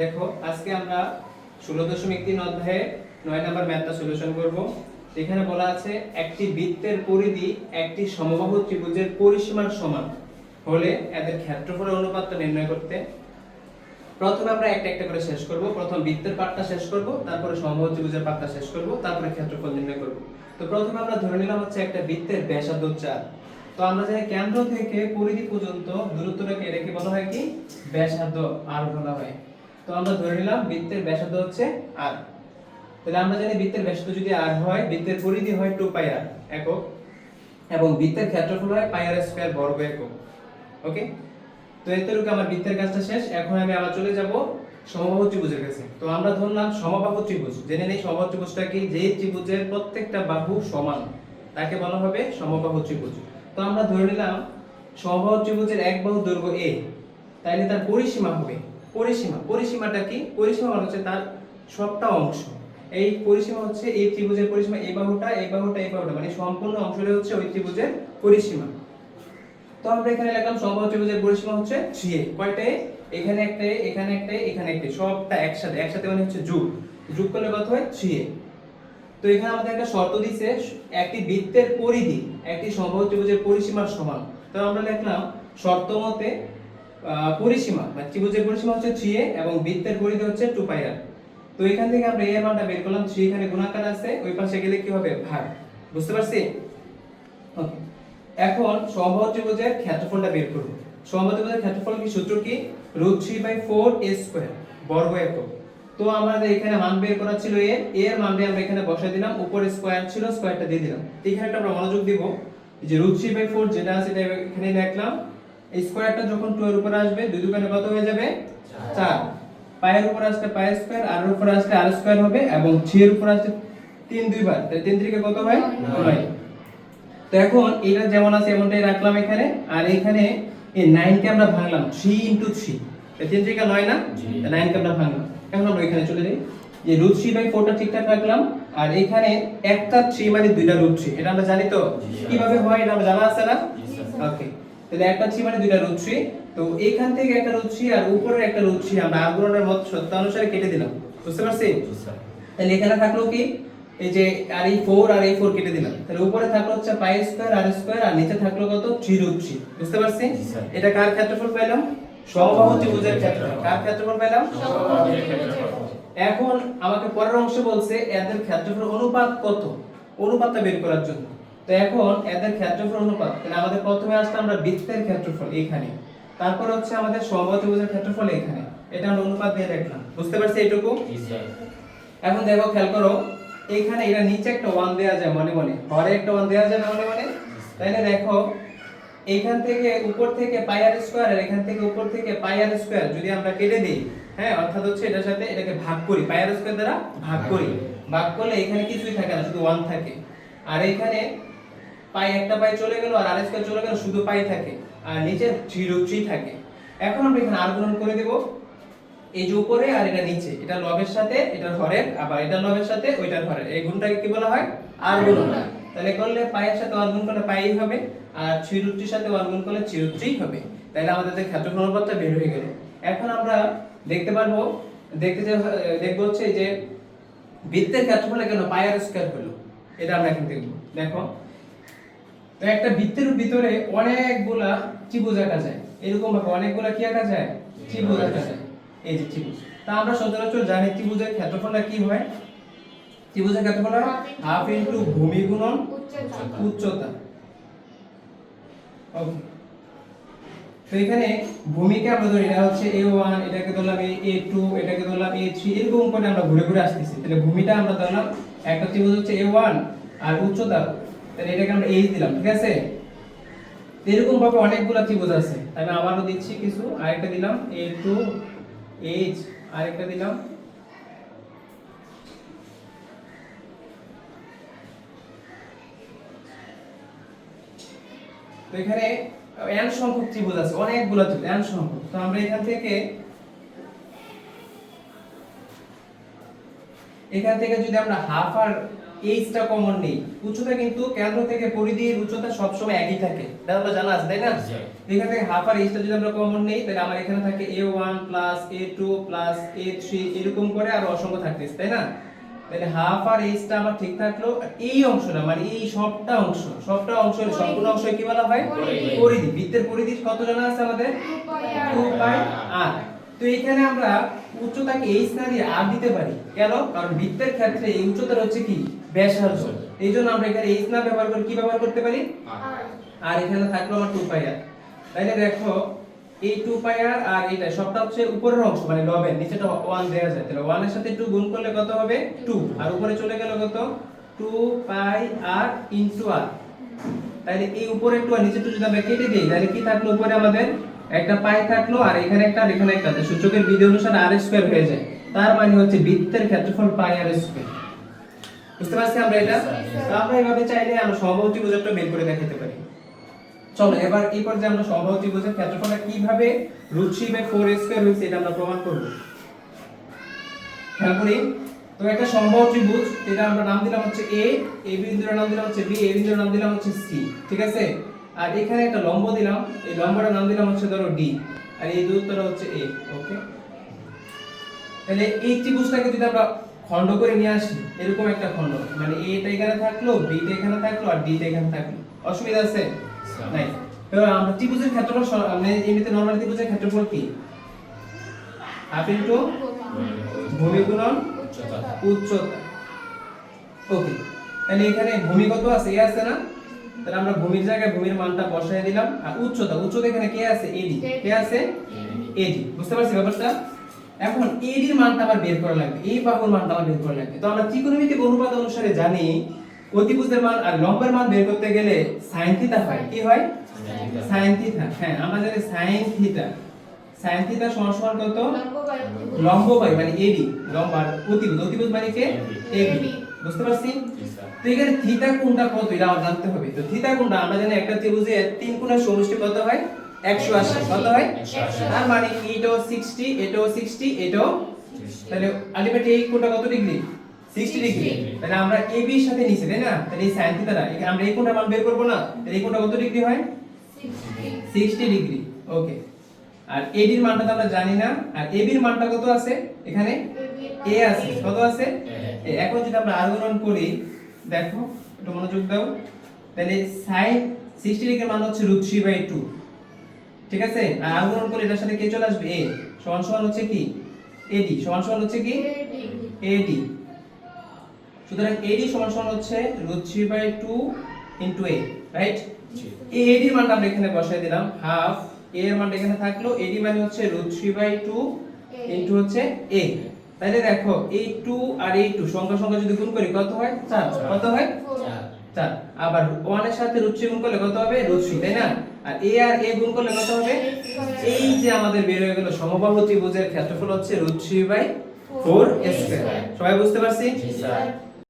দেখো, আজকে আমরা ষোলো দশমিক তিন অধ্যায়ে নয় নম্বর ম্যাথটা সলিউশন করব। এখানে বলা আছে, একটি বৃত্তের পরিধি একটি সমবাহু ত্রিভুজের পরিসীমার সমান। হলে এদের ক্ষেত্রফলের অনুপাতটা নির্ণয় করতে। প্রথমে আমরা একটা একটা করে শেষ করব। প্রথম বৃত্তের পার্টটা শেষ করব, তারপরে সমবাহু ত্রিভুজের পার্টটা শেষ করব, তারপরে ক্ষেত্রফল নির্ণয় করব। তো প্রথমে আমরা ধরে নিলাম হচ্ছে একটা বৃত্তের ব্যাসার্ধ চার। তো আমরা জানি কেন্দ্র থেকে পরিধি পর্যন্ত দূরত্বটাকে এটাকে বলা হয় কি? ব্যাসার্ধ আর বলা হয়। তো আমরা ধরে নিলাম বৃত্তের ব্যাসার্ধ হচ্ছে আর তাহলে আমরা জানি বৃত্তের ব্যাসার্ধ যদি আর হয়, বৃত্তের পরিধি হয় টু পাই আর একক এবং বৃত্তের ক্ষেত্রফল হয় পাই আর স্কয়ার বর্গ একক। ওকে তো এতে এতটুকু আমার বৃত্তের কাজটা শেষ। এখন আমি আবার চলে যাব সমবাহু ত্রিভুজের কাছে। তো আমরা ধরলাম সমবাহু ত্রিভুজ। জেনে নেই সমবাহু ত্রিভুজটা কি? যে ত্রিভুজের প্রত্যেকটা বাহু সমান, তাকে বলা হবে সমবাহু ত্রিভুজ। তো আমরা ধরে নিলাম সমবাহু ত্রিভুজের এক বাহু দৈর্ঘ্য a, তাইলে তার পরিসীমা হবে পরিসীমা। পরিসীমাটা কি? পরিসীমা মানে হচ্ছে তার সবটা অংশ। এই পরিসীমা হচ্ছে এই ত্রিভুজের পরিসীমা, এই বাহুটা এই বাহুটা এই বাহুটা। মানে সম্পূর্ণ অংশটা হচ্ছে ওই ত্রিভুজের পরিসীমা। তো আমরা এখানে লিখলাম সমবাহু ত্রিভুজের পরিসীমা হচ্ছে 3a কয়টা a? এখানে একটা এখানে একটা এখানে একটা সবটা একসাথে। একসাথে মানে হচ্ছে যোগ। যোগ করলে কত হয়? 3a তো এখানে আমাদের একটা শর্ত দিছে, একটি বৃত্তের পরিধি, একটি সমবাহু ত্রিভুজের পরিসীমার সমান। তো আমরা লিখলাম শর্ত মতে পরিসীমা মানে ত্রিভুজের পরিসীমা হচ্ছে 3a এবং বৃত্তের পরিধি হচ্ছে 2 পাই r তো এখান থেকে আমরা এর মানটা বের করলাম 3 এখানে গুণাকার আছে, ওই পাশে গেলে কি হবে? ভাগ। বুঝতে পারছি? ওকে এখন সমবাহু ত্রিভুজের ক্ষেত্রফলটা বের করব। সমবাহু ত্রিভুজের ক্ষেত্রফল কি? সূত্র কি? √3/4 a স্কয়ার বর্গ একক। তো আমাদের এখানে মান বের করা ছিল a এর মানটা আমরা এখানে বসাই দিলাম, উপরে স্কয়ার ছিল স্কয়ারটা দিয়ে দিলাম। এখানে একটা আমরা মনোযোগ দিব যে √3/4 যেটা আছে, এটা এখানে লিখলাম এই স্কয়ারটা যখন 2 এর উপরে আসবে দুই দোকানে কত হয়ে যাবে? 4 পায়ের উপর আসলে পাই স্কয়ার আর এর উপর আসলে আর স্কয়ার হবে এবং 3 এর উপর আসলে 3 দুইবার। তাহলে 3 থেকে কত হয়? 9 তো এখন এটা যেমন আছে এমনটাই রাখলাম এখানে। আর এখানে এই 9 কে আমরা ভাঙলাম 3 ইনটু 3 এই 3 থেকে 9 না? 9 কে আমরা ভাঙলাম। এখন আমরা এখানে চলে যাই। যে রুট 3 বাই 4টা ঠিকঠাক রাখলাম। আর এখানে একটা 3 মানে দুইটা রুট 3 এটা আমরা জানি তো? কীভাবে হয় এটা আমরা জানা আছে না? ওকে তাহলে একটা 3 মানে দুইটা রুট 3 তো এখান থেকে একটা রুট 3 আর উপরের একটা রুট 3 আমরা আগ্রহের মত সত্য অনুসারে কেটে দিলাম। বুঝতে পারছি? তাহলে এখানে থাকল কি? এই যে আর এই 4 আর এই 4 কেটে দিলাম। তাহলে উপরে থাকল হচ্ছে পাই স্কয়ার আর স্কয়ার আর নিচে থাকল কত? 3 রুট 3 বুঝতে পারছি? স্যার। এটা কার ক্ষেত্রফল পেলাম? সমবাহু ত্রিভুজের ক্ষেত্রফল। কার ক্ষেত্রফল পেলাম? এখন আমাকে পরের অংশ বলছে এদের ক্ষেত্রফল অনুপাত কত? অনুপাতটা বের করার জন্য। তো এখন এদের ক্ষেত্রফল অনুপাত তাহলে আমাদের প্রথমে আসলে আমরা বৃত্তের ক্ষেত্রফল এখানে। তারপর হচ্ছে আমাদের সমবাহু ক্ষেত্রফল এখানে। এটা আমরা অনুপাত দিয়ে রাখলাম বুঝতে পারছি এইটুকু? এখন দেখো খেয়াল করো এইখানে এটা নিচে একটা ওয়ান দেওয়া যায় মনে মনে। হরে একটা ওয়ান দেওয়া যায় না মনে মনে? তাইলে দেখো এইখান থেকে উপর থেকে পাই আর স্কয়ার আর এখান থেকে উপর থেকে পাই আর স্কয়ার যদি আমরা কেটে দেই হ্যাঁ অর্থাৎ হচ্ছে এটার সাথে এটাকে ভাগ করি পাই আর স্কয়ার দ্বারা ভাগ করি। ভাগ করলে এখানে কিছুই থাকে না শুধু ওয়ান থাকে। আর এখানে পাই একটা পাই চলে গেল আর আর স্কয়ার চলে গেল শুধু পাই থাকে আর নিচে জিরো থ্রি থাকে। এখন আমরা এখানে আর গুণন করে দেব। এই যে উপরে আর এটা নিচে এটা লবের সাথে এটা হরের আবার এটা লবের সাথে ওইটার হরের এই গুণটাকে কি বলা হয়? আর গুণ তাহলে করলে পায়ের সাথে ওয়ান গুণ করলে পাই হবে আর রুটটির সাথে ওয়ান গুণ করলে রুটটি হবে। তাহলে আমাদের যে ক্ষেত্রফল অনুপাতটা বের হয়ে গেল। এখন আমরা দেখতে পারব দেখতে যে দেখব হচ্ছে যে বৃত্তের ক্ষেত্রফলে কেন পাই আর স্কয়ার হলো। এটা আমরা এখন দেখব। দেখো তো একটা বৃত্তের ভিতরে অনেকগুলা ত্রিভুজ আঁকা যায়। এরকম ভাবে অনেকগুলা কি আঁকা যায়? ত্রিভুজ আঁকা যায়। এই যে ত্রিভুজ। তা আমরা সচরাচর জানি ত্রিভুজের ক্ষেত্রফলটা কি হয়? ত্রিভুজের ক্ষেত্রফল হয় হাফ ইনটু ভূমি গুণন উচ্চতা. তো এখানে ভূমিকে আমরা ধরি, এটা হচ্ছে a1 এটাকে ধরলাম a2 এটাকে ধরলাম a3 এরকম করে আমরা ঘুরে ঘুরে আসতেছি। তাহলে ভূমিটা আমরা ধরলাম, একটা ত্রিভুজ হচ্ছে a1 আর উচ্চতা তাহলে এটাকে আমরা h দিলাম, ঠিক আছে? এরকম ভাবে অনেকগুলো ত্রিভুজ আছে। আমি আবারও দিচ্ছি কিছু, আরেকটা দিলাম a2 h, আরেকটা দিলাম। এখানে n সংখ্যক ত্রিভুজ আছে, অনেকগুলো ত্রিভুজ, n সংখ্যক। তো আমরা এখান থেকে এখান থেকে যদি আমরা হাফ আর এইচটা কমন নেই। উচ্চতা কিন্তু কেন্দ্র থেকে পরিধির উচ্চতা সবসময় একই থাকে। এটা আমরা জানা আছে তাই না। এখান থেকে হাফ আর এইচটা যদি আমরা কমন নেই তাহলে আমার এখানে থাকে A one plus A two plus A three এরকম করে আর অসংখ্য থাকতেছে তাই না? তাহলে হাফ আর এইচটা আমার ঠিক থাকল আর এই অংশটা মানে এই সবটা অংশ। সবটা অংশ সম্পূর্ণ অংশ কি বলা হয়? পরিধি। পরিধি। বৃত্তের পরিধি কত জানা আছে আমাদের? টু পাই আর তো এখানে আমরা উচ্চতাকে এইচ না দিয়ে আর দিতে পারি। কেন? কারণ বৃত্তের ক্ষেত্রে এই উচ্চতার হচ্ছে কি? ব্যাসার্ধ। এই জন্য আমরা এখানে এইচ না ব্যবহার করে কি ব্যবহার করতে পারি? আর। এখানে থাকল আমার টু পাই আর তাইলে দেখো এই টু পাই আর আর এটা সবটা হচ্ছে উপরের অংশ মানে লবের নিচেটা ওয়ান দেওয়া যায়। তাহলে ওয়ানের সাথে টু গুণ করলে কত হবে? টু আর উপরে চলে গেল কত? টু পাই আর ইনটু আর তাহলে এই উপরে টু আর নিচে টু যদি আমরা কেটে দিই তাহলে কি থাকল উপরে আমাদের? একটা পাই থাকল আর এখানে একটা আর এখানে একটা। সূচকের বিধি অনুসারে আর স্কয়ার হয়ে যায়। তার মানে হচ্ছে বৃত্তের ক্ষেত্রফল পাই আর স্কয়ার বুঝতে পারছি আমরা এটা? তো আমরা এভাবে চাইলে আমরা সমবাহু ত্রিভুজটা বের করে দেখাতে পারি। চলো এবার এই পর্যায়ে আমরা সমবাহু ত্রিভুজের ক্ষেত্রফলটা কীভাবে root three by four square হয়েছে এটা আমরা প্রমাণ করব। খেয়াল করি? তো একটা সমবাহু ত্রিভুজ এটা আমরা নাম দিলাম হচ্ছে এ এ বিন্দুর নাম দিলাম হচ্ছে বি এ বিন্দুর নাম দিলাম হচ্ছে সি ঠিক আছে? আর এখানে একটা লম্ব দিলাম। এই লম্বটার নাম দিলাম হচ্ছে ধরো ডি আর এই দূরত্বটা হচ্ছে এ ওকে তাহলে এই ত্রিভুজটাকে যদি আমরা খণ্ড করে নিয়ে আসি এরকম একটা খণ্ড মানে এটা এখানে থাকল বিটা এখানে থাকল আর ডিটা এখানে থাকল। অসুবিধা আছে? নাই। এবার আমরা ত্রিভুজের ক্ষেত্রফল মানে এমনিতে নরমাল ত্রিভুজের ক্ষেত্রফল কি? হাফ ইনটু ভূমি গুণন উচ্চতা। ওকে তাহলে এখানে ভূমি কত আছে এ আছে না? তাহলে আমরা ভূমির জায়গায় ভূমির মানটা বসায় দিলাম। আর উচ্চতা উচ্চতা এখানে কে আছে? এডি কে আছে? এডি বুঝতে পারছি ব্যাপারটা? এখন এডির মানটা আমার বের করা লাগবে। এই বাহুর মানটা আমার বের করা লাগবে। তো আমরা ত্রিকোণমিতিক অনুপাত অনুসারে জানি অতিভুজের মান আর লম্বের মান বের করতে গেলে sin থিটা হয়। কি হয়? Sin থিটা হ্যাঁ আমরা জানি sin থিটা sin থিটা সমান সমান কত? লম্ব বাই মানে এডি লম্ব আর অতিভুজ। অতিভুজ মানে কে? এবি বুঝতে পারছি? তো এখানে থিটা কোণটা কত? এটা আমার জানতে হবে। তো থিটা কোণটা আমরা জানি একটা ত্রিভুজের তিন কোণের সমষ্টি কত হয়? 180 কত হয়? 180 তার মানে এটাও 60 এটাও 60 এটাও তাহলে আলটিমেটলি এই কোণটা কত ডিগ্রি 60 ডিগ্রি তাহলে আমরা এবি এর সাথে নিচে তাই না? তাহলে এই sin এখানে আমরা এই কোণটার মান বের করব না? তাহলে এই কোণটা কত ডিগ্রি হয়? 60 ডিগ্রি ওকে আর এডি এর মানটা তো আমরা জানি না। আর এবি এর মানটা কত আছে? এখানে? এ আছে। কত আছে? এ, এখন যদি আমরা আর গুণন করি দেখো একটু মনোযোগ দাও তাহলে sin 60 ডিগ্রির মান হচ্ছে √3 বাই 2 ঠিক আছে? আর আর গুণন করলে এটার সাথে কে চলে আসবে? এ সমান সমান হচ্ছে কি? এডি সমান সমান হচ্ছে কি? এডি সুতরাং এডি সমান সমান হচ্ছে √3 বাই 2 ইনটু a রাইট এই এডি এর মানটা আমরা এখানে বসাই দিলাম হাফ এ এর মানটা এখানে থাকল এডি মানে হচ্ছে √3 বাই 2 ইনটু হচ্ছে a তাহলে দেখো এই 2 আর এই 2 সংখ্যা সংখ্যা যদি গুণ করি কত হয়? 4 কত হয়? 4 আবার 1 এর সাথে √3 গুণ করলে কত হবে? √3 তাই না? আর এ আর এ গুণ করলে কত হবে? এই যে আমাদের বের হয়ে গেল সমবাহু ত্রিভুজের ক্ষেত্রফল হচ্ছে √3 বাই 4 স্কয়ার সবাই বুঝতে পারছি? জি স্যার।